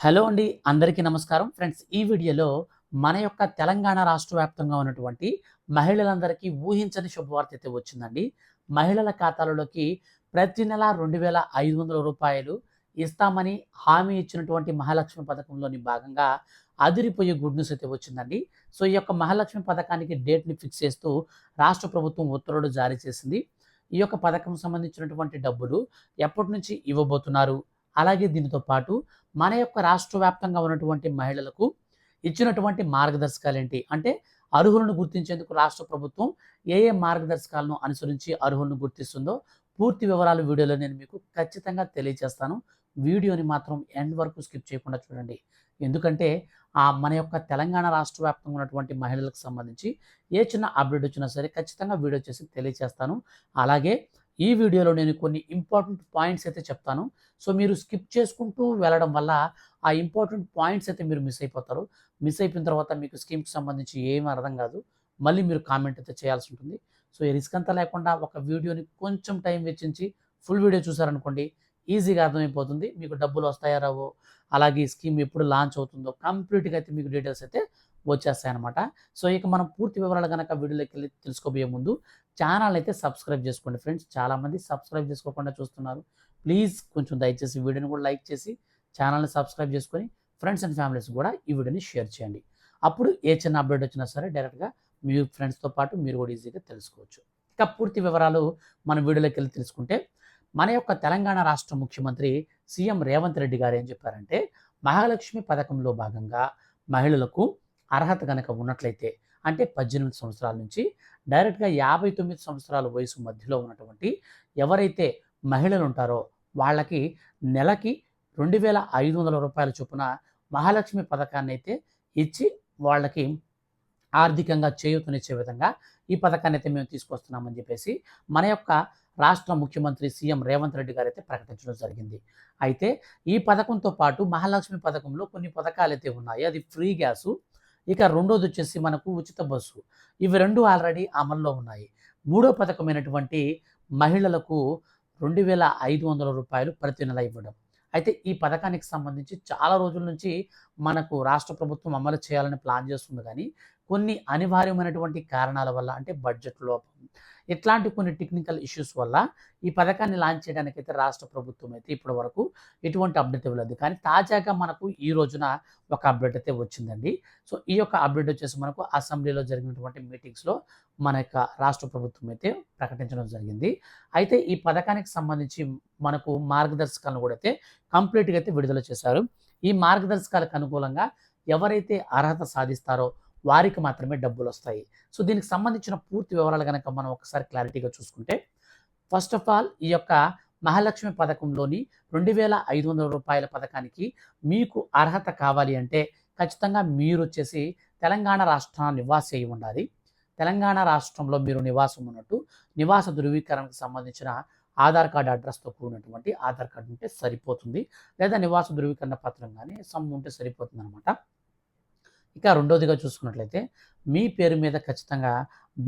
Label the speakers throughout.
Speaker 1: Hello అండి అందరికీ నమస్కారం. ఫ్రెండ్స్ ఈ వీడియోలో మన యొక్క తెలంగాణ రాష్ట్ర వ్యాప్తంగా ఉన్నటువంటి మహిళలందరికీ ఊహించని శుభవార్త అయితే వచ్చిందండి. మహిళల ఖాతాలలోకి ప్రతి నెల రెండు వేల ఐదు వందల రూపాయలు ఇస్తామని హామీ ఇచ్చినటువంటి మహాలక్ష్మి పథకంలోని భాగంగా అదిరిపోయే గుడ్ న్యూస్ అయితే వచ్చిందండి. సో ఈ యొక్క మహాలక్ష్మి పథకానికి డేట్ని ఫిక్స్ చేస్తూ రాష్ట్ర ప్రభుత్వం ఉత్తర్వులు జారీ చేసింది. ఈ యొక్క పథకం సంబంధించినటువంటి డబ్బులు ఎప్పటి నుంచి ఇవ్వబోతున్నారు? అలాగే దీనితో పాటు మన యొక్క రాష్ట్ర వ్యాప్తంగా ఉన్నటువంటి మహిళలకు ఇచ్చినటువంటి మార్గదర్శకాలు ఏంటి? అంటే అర్హులను గుర్తించేందుకు రాష్ట్ర ప్రభుత్వం ఏ ఏ మార్గదర్శకాలను అనుసరించి అర్హులను గుర్తిస్తుందో పూర్తి వివరాలు వీడియోలో నేను మీకు ఖచ్చితంగా తెలియజేస్తాను వీడియోని మాత్రం ఎండ్ వరకు స్కిప్ చేయకుండా చూడండి. ఎందుకంటే ఆ మన యొక్క తెలంగాణ రాష్ట్ర వ్యాప్తంగా ఉన్నటువంటి మహిళలకు సంబంధించి ఏ చిన్న అప్డేట్ వచ్చినా సరే ఖచ్చితంగా వీడియో చేసి తెలియజేస్తాను అలాగే ఈ వీడియోలో నేను కొన్ని ఇంపార్టెంట్ పాయింట్స్ అయితే చెప్తాను. సో మీరు స్కిప్ చేసుకుంటూ వెళ్ళడం వల్ల ఆ ఇంపార్టెంట్ పాయింట్స్ అయితే మీరు మిస్ అయిపోతారు. మిస్ అయిపోయిన తర్వాత మీకు స్కీమ్కి సంబంధించి ఏమీ అర్థం కాదు. మళ్ళీ మీరు కామెంట్ అయితే చేయాల్సి ఉంటుంది. సో ఈ రిస్క్ అంతా లేకుండా ఒక వీడియోని కొంచెం టైం వెచ్చించి ఫుల్ వీడియో చూసారనుకోండి ఈజీగా అర్థమైపోతుంది. మీకు డబ్బులు వస్తాయా రావో అలాగే ఈ స్కీమ్ ఎప్పుడు లాంచ్ అవుతుందో కంప్లీట్గా అయితే మీకు డీటెయిల్స్ అయితే వచ్చేస్తాయన్నమాట. సో ఇక మనం పూర్తి వివరాలు కనుక వీడియోలోకి వెళ్ళి తెలుసుకోబోయే ముందు ఛానల్ అయితే సబ్స్క్రైబ్ చేసుకోండి ఫ్రెండ్స్. చాలామంది సబ్స్క్రైబ్ చేసుకోకుండా చూస్తున్నారు. ప్లీజ్ కొంచెం దయచేసి వీడియోని కూడా లైక్ చేసి ఛానల్ని సబ్స్క్రైబ్ చేసుకొని ఫ్రెండ్స్ అండ్ ఫ్యామిలీస్ కూడా ఈ వీడియోని షేర్ చేయండి. అప్పుడు ఏ చిన్న అప్డేట్ వచ్చినా సరే డైరెక్ట్గా మీ ఫ్రెండ్స్తో పాటు మీరు కూడా ఈజీగా తెలుసుకోవచ్చు. ఇక పూర్తి వివరాలు మన వీడియోలోకి వెళ్ళి తెలుసుకుంటే మన యొక్క తెలంగాణ రాష్ట్ర ముఖ్యమంత్రి సీఎం రేవంత్ రెడ్డి గారు ఏం చెప్పారంటే మహాలక్ష్మి పథకంలో భాగంగా మహిళలకు అర్హత కనుక ఉన్నట్లయితే అంటే పద్దెనిమిది సంవత్సరాల నుంచి డైరెక్ట్గా యాభై తొమ్మిది సంవత్సరాల వయసు మధ్యలో ఉన్నటువంటి ఎవరైతే మహిళలు ఉంటారో వాళ్ళకి నెలకి రెండు వేల ఐదు వందల రూపాయల చొప్పున మహాలక్ష్మి పథకాన్ని అయితే ఇచ్చి వాళ్ళకి ఆర్థికంగా చేయూతనిచ్చే విధంగా ఈ పథకాన్ని అయితే మేము తీసుకొస్తున్నామని చెప్పేసి మన యొక్క రాష్ట్ర ముఖ్యమంత్రి సీఎం రేవంత్ రెడ్డి గారు అయితే ప్రకటించడం జరిగింది. అయితే ఈ పథకంతో పాటు మహాలక్ష్మి పథకంలో కొన్ని పథకాలు అయితే ఉన్నాయి. అది ఫ్రీ గ్యాసు ఇక రెండోది వచ్చేసి మనకు ఉచిత బస్సు. ఇవి రెండు ఆల్రెడీ అమల్లో ఉన్నాయి. మూడో పథకమైనటువంటి మహిళలకు రెండు వేల ఐదు వందల రూపాయలు ప్రతి నెల ఇవ్వడం. అయితే ఈ పథకానికి సంబంధించి చాలా రోజుల నుంచి మనకు రాష్ట్ర ప్రభుత్వం అమలు చేయాలని ప్లాన్ చేస్తుంది కానీ కొన్ని అనివార్యమైనటువంటి కారణాల వల్ల అంటే బడ్జెట్ లోపం ఇట్లాంటి కొన్ని టెక్నికల్ ఇష్యూస్ వల్ల ఈ పథకాన్ని లాంచ్ చేయడానికి అయితే రాష్ట్ర ప్రభుత్వం అయితే ఇప్పటి వరకు ఎటువంటి అప్డేట్ ఇవ్వలేదు. కానీ తాజాగా మనకు ఈ రోజున ఒక అప్డేట్ అయితే వచ్చిందండి. సో ఈ యొక్క అప్డేట్ వచ్చేసి మనకు అసెంబ్లీలో జరిగినటువంటి మీటింగ్స్లో మన యొక్క రాష్ట్ర ప్రభుత్వం అయితే ప్రకటించడం జరిగింది. అయితే ఈ పథకానికి సంబంధించి మనకు మార్గదర్శకాలను కూడా అయితే కంప్లీట్గా అయితే విడుదల చేశారు. ఈ మార్గదర్శకాలకు అనుకూలంగా ఎవరైతే అర్హత సాధిస్తారో వారికి మాత్రమే డబ్బులు వస్తాయి. సో దీనికి సంబంధించిన పూర్తి వివరాలు కనుక మనం ఒకసారి క్లారిటీగా చూసుకుంటే ఫస్ట్ ఆఫ్ ఆల్ ఈ యొక్క మహాలక్ష్మి పథకంలోని రెండు వేల ఐదు వందల రూపాయల పథకానికి మీకు అర్హత కావాలి అంటే ఖచ్చితంగా మీరు వచ్చేసి తెలంగాణ రాష్ట్ర నివాసి అయి ఉండాలి. తెలంగాణ రాష్ట్రంలో మీరు నివాసం ఉన్నట్టు నివాస ధృవీకరణకు సంబంధించిన ఆధార్ కార్డు అడ్రస్తో కూడినటువంటి ఆధార్ కార్డు ఉంటే సరిపోతుంది. లేదా నివాస ధృవీకరణ పత్రం కానీ సమ్ ఉంటే సరిపోతుంది అనమాట ఇక రెండోదిగా చూసుకున్నట్లయితే మీ పేరు మీద ఖచ్చితంగా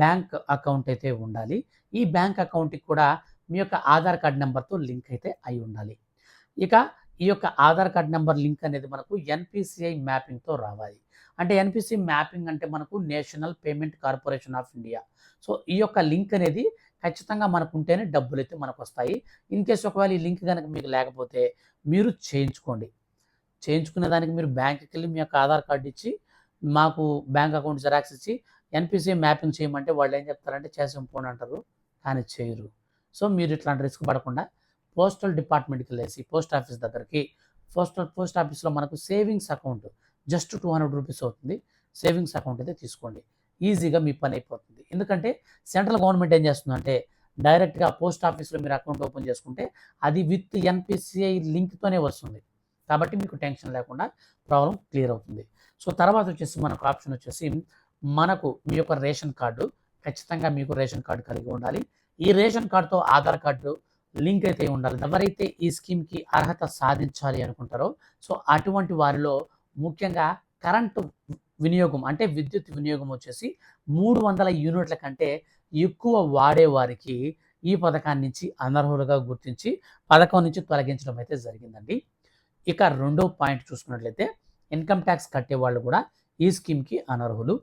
Speaker 1: బ్యాంక్ అకౌంట్ అయితే ఉండాలి. ఈ బ్యాంక్ అకౌంట్కి కూడా మీ యొక్క ఆధార్ కార్డ్ నెంబర్తో లింక్ అయితే అయి ఉండాలి. ఇక ఈ యొక్క ఆధార్ కార్డ్ నెంబర్ లింక్ అనేది మనకు ఎన్పిసిఐ మ్యాపింగ్తో రావాలి. అంటే ఎన్పిసి మ్యాపింగ్ అంటే మనకు national payment corporation of India. So ఈ యొక్క లింక్ అనేది ఖచ్చితంగా మనకు ఉంటేనే డబ్బులు అయితే మనకు వస్తాయి. ఇన్ కేసు ఒకవేళ ఈ లింక్ కనుక మీకు లేకపోతే మీరు చేయించుకోండి. చేయించుకునే దానికి మీరు బ్యాంక్కి వెళ్ళి మీ యొక్క ఆధార్ కార్డు ఇచ్చి మాకు బ్యాంక్ అకౌంట్ జెరాక్స్ ఇచ్చి ఎన్పిసి మ్యాపింగ్ చేయమంటే వాళ్ళు ఏం చెప్తారంటే చేసి పోను అంటారు కానీ చేయరు. సో మీరు ఇట్లాంటి రిస్క్ పడకుండా పోస్టల్ డిపార్ట్మెంట్కి వెళ్ళేసి పోస్ట్ ఆఫీస్ దగ్గరికి పోస్టల్ పోస్ట్ ఆఫీస్లో మనకు savings account just two hundred rupees అవుతుంది. సేవింగ్స్ అకౌంట్ అయితే తీసుకోండి. ఈజీగా మీ పని అయిపోతుంది. ఎందుకంటే సెంట్రల్ గవర్నమెంట్ ఏం చేస్తుందంటే డైరెక్ట్గా పోస్ట్ ఆఫీస్లో మీరు అకౌంట్ ఓపెన్ చేసుకుంటే అది విత్ ఎన్పిసిఐ లింక్తోనే వస్తుంది. కాబట్టి మీకు టెన్షన్ లేకుండా ప్రాబ్లం క్లియర్ అవుతుంది. సో తర్వాత వచ్చేసి మనకు ఆప్షన్ వచ్చేసి మనకు మీ యొక్క రేషన్ కార్డు ఖచ్చితంగా మీకు రేషన్ కార్డు కలిగి ఉండాలి. ఈ రేషన్ కార్డుతో ఆధార్ కార్డు లింక్ అయితే ఉండాలి. ఎవరైతే ఈ స్కీమ్కి అర్హత సాధించాలి అనుకుంటారో సో అటువంటి వారిలో ముఖ్యంగా కరెంటు వినియోగం అంటే విద్యుత్ వినియోగం వచ్చేసి మూడు వందల యూనిట్ల కంటే ఎక్కువ వాడే వారికి ఈ పథకాన్ని నుంచి అనర్హులుగా గుర్తించి పథకం నుంచి తొలగించడం అయితే జరిగిందండి. ఇక రెండో పాయింట్ చూసుకున్నట్లయితే ఇన్కమ్ ట్యాక్స్ కట్టే వాళ్ళు కూడా ఈ స్కీమ్కి అనర్హులు.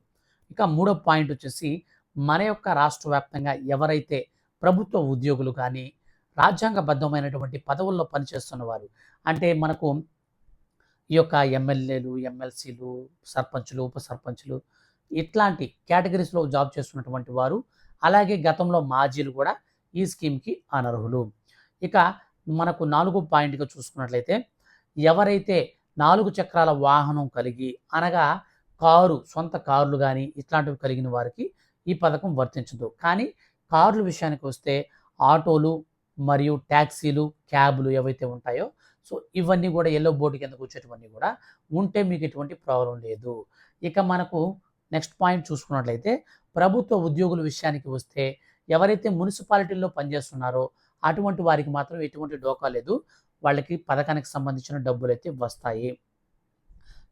Speaker 1: ఇక మూడో పాయింట్ వచ్చేసి మన యొక్క రాష్ట్ర వ్యాప్తంగా ఎవరైతే ప్రభుత్వ ఉద్యోగులు కానీ రాజ్యాంగబద్ధమైనటువంటి పదవుల్లో పనిచేస్తున్న వారు అంటే మనకు ఈ యొక్క ఎమ్మెల్యేలు ఎమ్మెల్సీలు సర్పంచులు ఉప సర్పంచులు ఇట్లాంటి కేటగిరీస్లో జాబ్ చేస్తున్నటువంటి వారు అలాగే గతంలో మాజీలు కూడా ఈ స్కీమ్కి అనర్హులు. ఇక మనకు నాలుగో పాయింట్గా చూసుకున్నట్లయితే ఎవరైతే నాలుగు చక్రాల వాహనం కలిగి అనగా కారు సొంత కార్లు కానీ ఇట్లాంటివి కలిగిన వారికి ఈ పథకం వర్తించదు. కానీ కార్ల విషయానికి వస్తే ఆటోలు మరియు ట్యాక్సీలు క్యాబ్లు ఏవైతే ఉంటాయో సో ఇవన్నీ కూడా ఎల్లో బోర్డు కిందకు వచ్చేటివన్నీ కూడా ఉంటే మీకు ఎటువంటి ప్రాబ్లం లేదు. ఇక మనకు నెక్స్ట్ పాయింట్ చూసుకున్నట్లయితే ప్రభుత్వ ఉద్యోగుల విషయానికి వస్తే ఎవరైతే మున్సిపాలిటీల్లో పనిచేస్తున్నారో అటువంటి వారికి మాత్రం ఎటువంటి డోకా లేదు. వాళ్ళకి పథకానికి సంబంధించిన డబ్బులు అయితే వస్తాయి.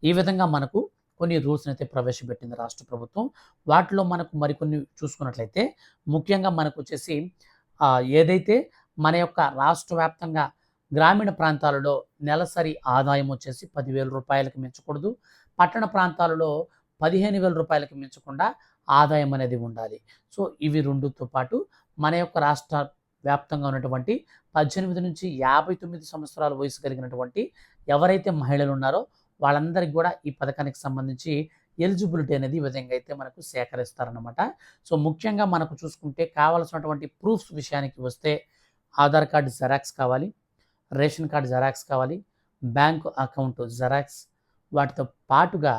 Speaker 1: ఈ విధంగా మనకు కొన్ని రూల్స్ని అయితే ప్రవేశపెట్టింది రాష్ట్ర ప్రభుత్వం. వాటిలో మనకు మరికొన్ని చూసుకున్నట్లయితే ముఖ్యంగా మనకు వచ్చేసి ఏదైతే మన యొక్క రాష్ట్ర వ్యాప్తంగా గ్రామీణ ప్రాంతాలలో నెలసరి ఆదాయం వచ్చేసి పదివేల రూపాయలకు మించకూడదు. పట్టణ ప్రాంతాలలో పదిహేను వేల రూపాయలకు మించకుండా ఆదాయం అనేది ఉండాలి. సో ఇవి రెండుతో పాటు మన యొక్క రాష్ట్ర వ్యాప్తంగా ఉన్నటువంటి పద్దెనిమిది నుంచి యాభై తొమ్మిది సంవత్సరాల వయసు కలిగినటువంటి ఎవరైతే మహిళలు ఉన్నారో వాళ్ళందరికీ కూడా ఈ పథకానికి సంబంధించి ఎలిజిబిలిటీ అనేది ఈ విధంగా అయితే మనకు సేకరిస్తారనమాట సో ముఖ్యంగా మనకు చూసుకుంటే కావాల్సినటువంటి ప్రూఫ్స్ విషయానికి వస్తే ఆధార్ కార్డు జెరాక్స్ కావాలి రేషన్ కార్డు జెరాక్స్ కావాలి బ్యాంకు అకౌంట్ జెరాక్స్ వాటితో పాటుగా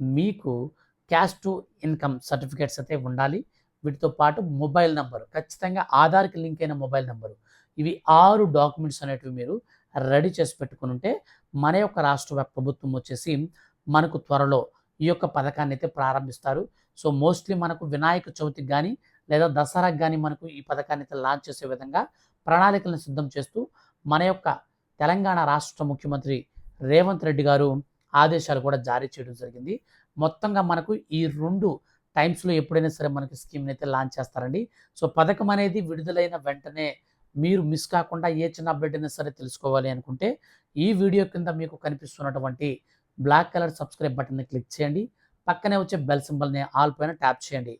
Speaker 1: మీకు క్యాష్ టు ఇన్కమ్ సర్టిఫికేట్స్ అయితే ఉండాలి. వీటితో పాటు మొబైల్ నెంబరు ఖచ్చితంగా ఆధార్కి లింక్ అయిన మొబైల్ నెంబరు. ఇవి ఆరు డాక్యుమెంట్స్ అనేటివి మీరు రెడీ చేసి పెట్టుకుని ఉంటే మన యొక్క రాష్ట్ర ప్రభుత్వం వచ్చేసి మనకు త్వరలో ఈ యొక్క పథకాన్ని అయితే ప్రారంభిస్తారు. సో మోస్ట్లీ మనకు వినాయక చవితికి కానీ లేదా దసరాకి కానీ మనకు ఈ పథకాన్ని అయితే లాంచ్ చేసే విధంగా ప్రణాళికలను సిద్ధం చేస్తూ మన యొక్క తెలంగాణ రాష్ట్ర ముఖ్యమంత్రి రేవంత్ రెడ్డి గారు ఆదేశాలు కూడా జారీ చేయడం జరిగింది. మొత్తంగా మనకు ఈ రెండు టైమ్స్లో ఎప్పుడైనా సరే మనకి స్కీమ్ని అయితే లాంచ్ చేస్తారండి. సో పథకం అనేది విడుదలైన వెంటనే మీరు మిస్ కాకుండా ఏ చిన్న అప్డేట్ అయినా సరే తెలుసుకోవాలి అనుకుంటే ఈ వీడియో కింద మీకు కనిపిస్తున్నటువంటి బ్లాక్ కలర్ సబ్స్క్రైబ్ బటన్ని క్లిక్ చేయండి. పక్కనే వచ్చే బెల్ సింబల్ని ఆల్ పైన ట్యాప్ చేయండి.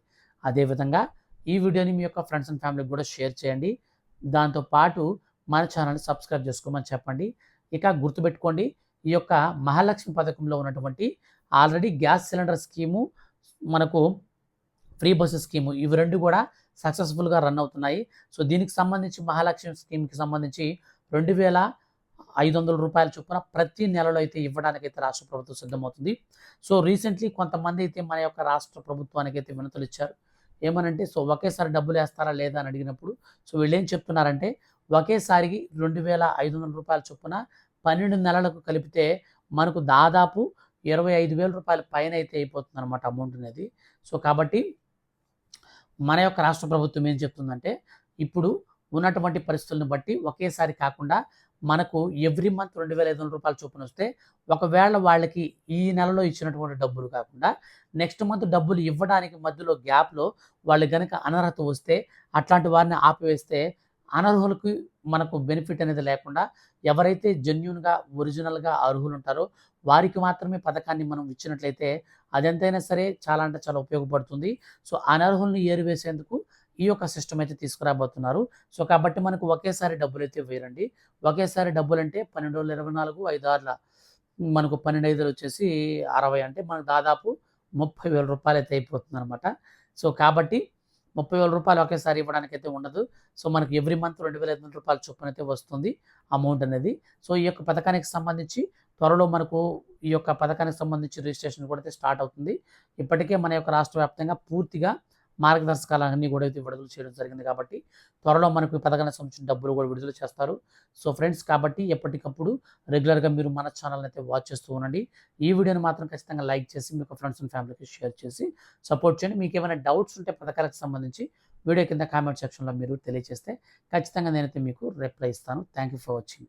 Speaker 1: అదేవిధంగా ఈ వీడియోని మీ యొక్క ఫ్రెండ్స్ అండ్ ఫ్యామిలీకి కూడా షేర్ చేయండి. దాంతోపాటు మన ఛానల్ని సబ్స్క్రైబ్ చేసుకోమని చెప్పండి. ఇక గుర్తుపెట్టుకోండి ఈ యొక్క మహాలక్ష్మి పథకంలో ఉన్నటువంటి ఆల్రెడీ గ్యాస్ సిలిండర్ స్కీము మనకు ఫ్రీ బస్సు స్కీము. ఇవి రెండు కూడా సక్సెస్ఫుల్గా రన్ అవుతున్నాయి. సో దీనికి సంబంధించి మహాలక్ష్మి స్కీమ్కి సంబంధించి రెండు వేల ఐదు వందల రూపాయల చొప్పున ప్రతి నెలలో అయితే ఇవ్వడానికి అయితే రాష్ట్ర ప్రభుత్వం సిద్ధమవుతుంది. సో రీసెంట్లీ కొంతమంది అయితే మన యొక్క రాష్ట్ర ప్రభుత్వానికి అయితే వినతులు ఇచ్చారు. ఏమనంటే సో ఒకేసారి డబ్బులు వేస్తారా లేదా అని అడిగినప్పుడు సో వీళ్ళు ఏం చెప్తున్నారంటే ఒకేసారికి రెండు వేల ఐదు వందల రూపాయల చొప్పున పన్నెండు నెలలకు కలిపితే మనకు దాదాపు ఇరవై ఐదు వేల రూపాయల పైన అయితే అయిపోతుంది అనమాట అమౌంట్ అనేది. సో కాబట్టి మన యొక్క రాష్ట్ర ప్రభుత్వం ఏం చెప్తుందంటే ఇప్పుడు ఉన్నటువంటి పరిస్థితులను బట్టి ఒకేసారి కాకుండా మనకు ఎవ్రీ మంత్ రెండు వేల ఐదు వందల రూపాయలు చొప్పున వస్తే ఒకవేళ వాళ్ళకి ఈ నెలలో ఇచ్చినటువంటి డబ్బులు కాకుండా నెక్స్ట్ మంత్ డబ్బులు ఇవ్వడానికి మధ్యలో గ్యాప్లో వాళ్ళు కనుక అనర్హత వస్తే అట్లాంటి వారిని ఆపివేస్తే అనర్హులకు మనకు బెనిఫిట్ అనేది లేకుండా ఎవరైతే జెన్యున్గా ఒరిజినల్గా అర్హులు ఉంటారో వారికి మాత్రమే పథకాన్ని మనం ఇచ్చినట్లయితే అదెంతైనా సరే చాలా అంటే చాలా ఉపయోగపడుతుంది. సో అనర్హుల్ని ఏరివేసేందుకు ఈ యొక్క సిస్టమ్ అయితే తీసుకురాబోతున్నారు. సో కాబట్టి మనకు ఒకేసారి డబ్బులు అయితే వేరండి. ఒకేసారి డబ్బులు అంటే పన్నెండు వందల ఇరవై నాలుగు ఐదు ఆరుల మనకు పన్నెండు ఐదులు వచ్చేసి అరవై అంటే మనకు దాదాపు ముప్పై వేల రూపాయలు అయితే అయిపోతుంది అనమాట సో కాబట్టి ముప్పై వేల రూపాయలు ఒకేసారి ఇవ్వడానికి అయితే ఉండదు. సో మనకి ఎవ్రీ మంత్ రెండు వేల ఐదు వందల రూపాయల చొప్పున అయితే వస్తుంది అమౌంట్ అనేది. సో ఈ యొక్క పథకానికి సంబంధించి త్వరలో మనకు ఈ యొక్క పథకానికి సంబంధించి రిజిస్ట్రేషన్ కూడా అయితే స్టార్ట్ అవుతుంది. ఇప్పటికే మన యొక్క రాష్ట్ర వ్యాప్తంగా పూర్తిగా మార్గదర్శకాలన్నీ కూడా అయితే విడుదల చేయడం జరిగింది కాబట్టి త్వరలో మనకు పథకానికి సంబంధించిన డబ్బులు కూడా విడుదల చేస్తారు. సో ఫ్రెండ్స్ కాబట్టి ఎప్పటికప్పుడు రెగ్యులర్గా మీరు మన ఛానల్ అయితే వాచ్ చేస్తూ ఉండండి. ఈ వీడియోని మాత్రం ఖచ్చితంగా లైక్ చేసి మీకు ఫ్రెండ్స్ అండ్ ఫ్యామిలీకి షేర్ చేసి సపోర్ట్ చేయండి. మీకు ఏమైనా డౌట్స్ ఉంటే పథకాలకు సంబంధించి వీడియో కింద కామెంట్ సెక్షన్లో మీరు తెలియజేస్తే ఖచ్చితంగా నేనైతే మీకు రిప్లై ఇస్తాను. Thank you for watching.